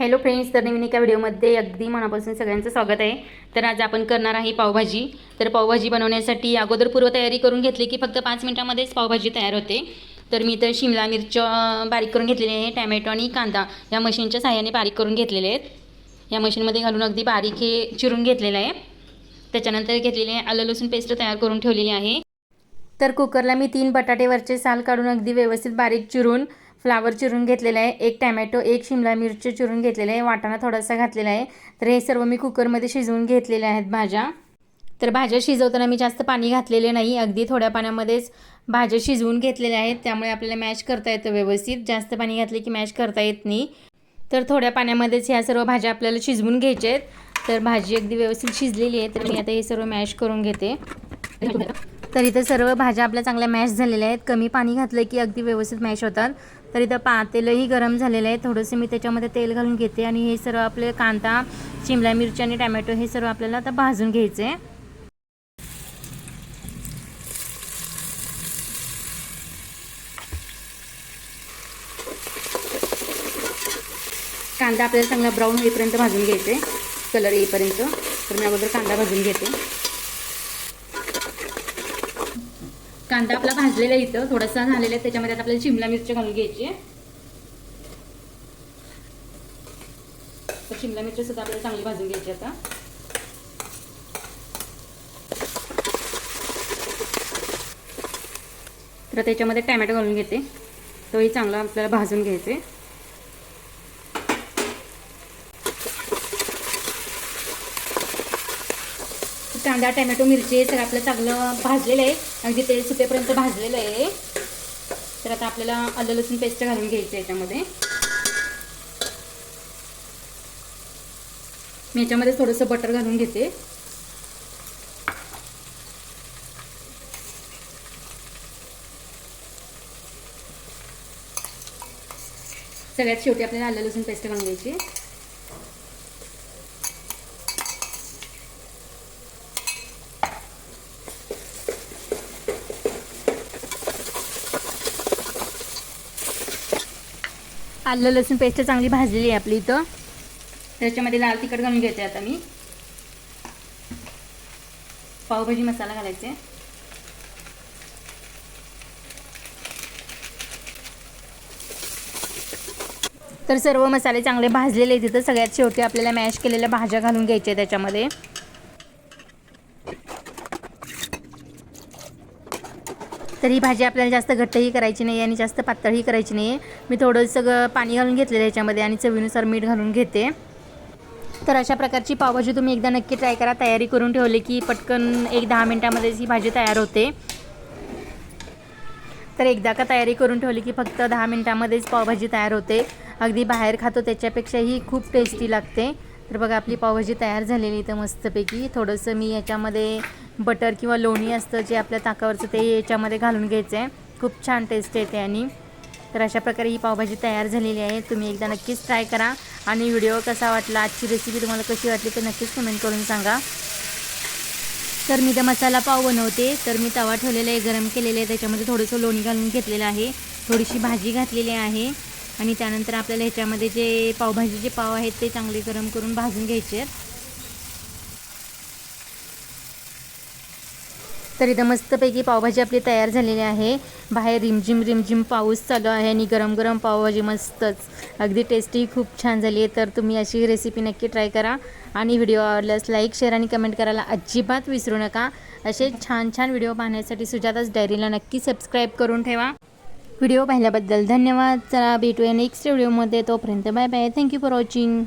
Hello friends तर नवीन एका व्हिडिओमध्ये अगदी मनापासून सगळ्यांचं स्वागत आहे. तर आज आपण करणार आहे पावभाजी. तर पावभाजी बनवण्यासाठी अगोदर पूर्वतयारी करून घेतली की फक्त पाच मिनिटामध्येच पावभाजी तयार होते. तर मी तर शिमला मिरच्या बारीक करून घेतलेली आहे टॅमॅटो आणि कांदा या मशीनच्या साह्याने बारीक करून घेतलेले आहेत. या मशीनमध्ये घालून अगदी बारीक हे चिरून घेतलेलं आहे. त्याच्यानंतर घेतलेले आहे आलं लसूण पेस्ट तयार करून ठेवलेली आहे. तर कुकरला मी तीन बटाटेवरचे साल काढून अगदी व्यवस्थित बारीक चिरून फ्लावर चिरून घेतलेला आहे एक टॅमॅटो एक शिमला मिरची चिरून घेतलेलं आहे वाटाणा थोडासा घातलेला आहे. तर हे सर्व मी कुकरमध्ये शिजवून घेतलेल्या आहेत भाज्या. तर भाज्या शिजवताना मी जास्त पाणी घातलेले नाही अगदी थोड्या पाण्यामध्येच भाज्या शिजवून घेतलेल्या आहेत. त्यामुळे आपल्याला मॅश करता येतं व्यवस्थित. जास्त पाणी घातले की मॅश करता येत नाही. तर थोड्या पाण्यामध्येच ह्या सर्व भाज्या आपल्याला शिजवून घ्यायच्या आहेत. तर भाजी अगदी व्यवस्थित शिजलेली आहे तर मी आता हे सर्व मॅश करून घेते. तर इथं सर्व भाज्या आपल्या चांगल्या मॅश झालेल्या आहेत. कमी पाणी घातलं की अगदी व्यवस्थित मॅश होतात. तर इथं पातेलंही गरम झालेलं आहे. थोडंसं मी त्याच्यामध्ये तेल घालून घेते आणि हे सर्व आपले कांदा शिमला मिरची आणि टमॅटो हे सर्व आपल्याला आता भाजून घ्यायचे. आहे कांदा आपल्याला चांगला ब्राऊन होईपर्यंत भाजून घ्यायचे. कलर येईपर्यंत. तर मी अगोदर कांदा भाजून घेते. कांदा आपला भाजलेला इथं थोडासा झालेला आहे त्याच्यामध्ये आता आपल्याला शिमला मिरची घालून घ्यायची आहे. तर शिमला मिरची सुद्धा आपल्याला चांगली भाजून घ्यायची आता. तर त्याच्यामध्ये टॅमॅटो घालून घेते. तोही चांगला आपल्याला भाजून घ्यायचे. कांदा टॅमॅटो मिरची सगळं आपलं चांगलं भाजलेलं आहे. अगदी तेल सुटेपर्यंत भाजलेलं आहे तर आता आपल्याला आलं लसूण पेस्ट घालून घ्यायचं आहे याच्यामध्ये. मी याच्यामध्ये थोडंसं बटर घालून घेते. सगळ्यात शेवटी आपल्याला आलं लसूण पेस्ट घालून घ्यायची. आलं लसूण पेस्ट चांगली भाजलेली आहे आपली इथं. त्याच्यामध्ये लाल तिखट घालून घेते आता मी. पावभाजी मसाला घालायचे. तर सर्व मसाले चांगले भाजलेले आहेत तिथं सगळ्यात शेवटी आपल्याला मॅश केलेल्या भाज्या घालून घ्यायच्या त्याच्यामध्ये. तर ही भाजी आपल्याला जास्त घट्टही करायची नाही आणि जास्त पातळही करायची नाही. मी थोडं सगळं पाणी घालून घेतलेलं याच्यामध्ये आणि चवीनुसार मीठ घालून घेते. तर अशा प्रकारची पावभाजी तुम्ही एकदा नक्की ट्राय करा. तयारी करून ठेवली की पटकन एक दहा मिनटामध्येच ही भाजी तयार होते. तर एकदा का तयारी करून ठेवली की फक्त दहा मिनटामध्येच पावभाजी तयार होते. अगदी बाहेर खातो त्याच्यापेक्षाही खूप टेस्टी लागते. तर बघा आपली पावभाजी तयार झालेली इथं मस्तपैकी. थोडंसं मी याच्यामध्ये बटर किंवा लोणी असतं जे आपल्या ताकावरचं ते याच्यामध्ये घालून घ्यायचं आहे खूप छान टेस्ट येते आणि. तर अशा प्रकारे ही पावभाजी तयार झालेली आहे. तुम्ही एकदा नक्कीच ट्राय करा. आणि व्हिडिओ कसा वाटला आजची रेसिपी तुम्हाला कशी वाटली ते नक्कीच कमेंट करून सांगा. तर मी तर मसाला पाव बनवते. तर मी तवा ठेवलेला आहे गरम केलेलं आहे. त्याच्यामध्ये थोडंसं लोणी घालून घेतलेलं आहे. थोडीशी भाजी घातलेली आहे. आणि त्यानंतर आपल्याला ह्याच्यामध्ये जे पावभाजी जे पाव आहेत ते चांगले गरम करून भाजून घ्यायचे आहेत. तर इथं मस्तपैकी पावभाजी आपली तयार झालेली आहे. बाहेर रिमझिम रिमझिम पाऊस चालू आहे आणि गरम गरम पावभाजी मस्तच. अगदी टेस्टी खूप छान झाली आहे. तर तुम्ही अशी रेसिपी नक्की ट्राय करा. आणि व्हिडिओ आवडल्यास लाईक शेअर आणि कमेंट करायला अजिबात विसरू नका. असे छान छान व्हिडिओ पाहण्यासाठी सुजाताच डायरीला नक्की सबस्क्राईब करून ठेवा. व्हिडिओ पाहिल्याबद्दल धन्यवाद. चला भेटूया नेक्स्ट व्हिडिओमध्ये तोपर्यंत bye bye thank you for watching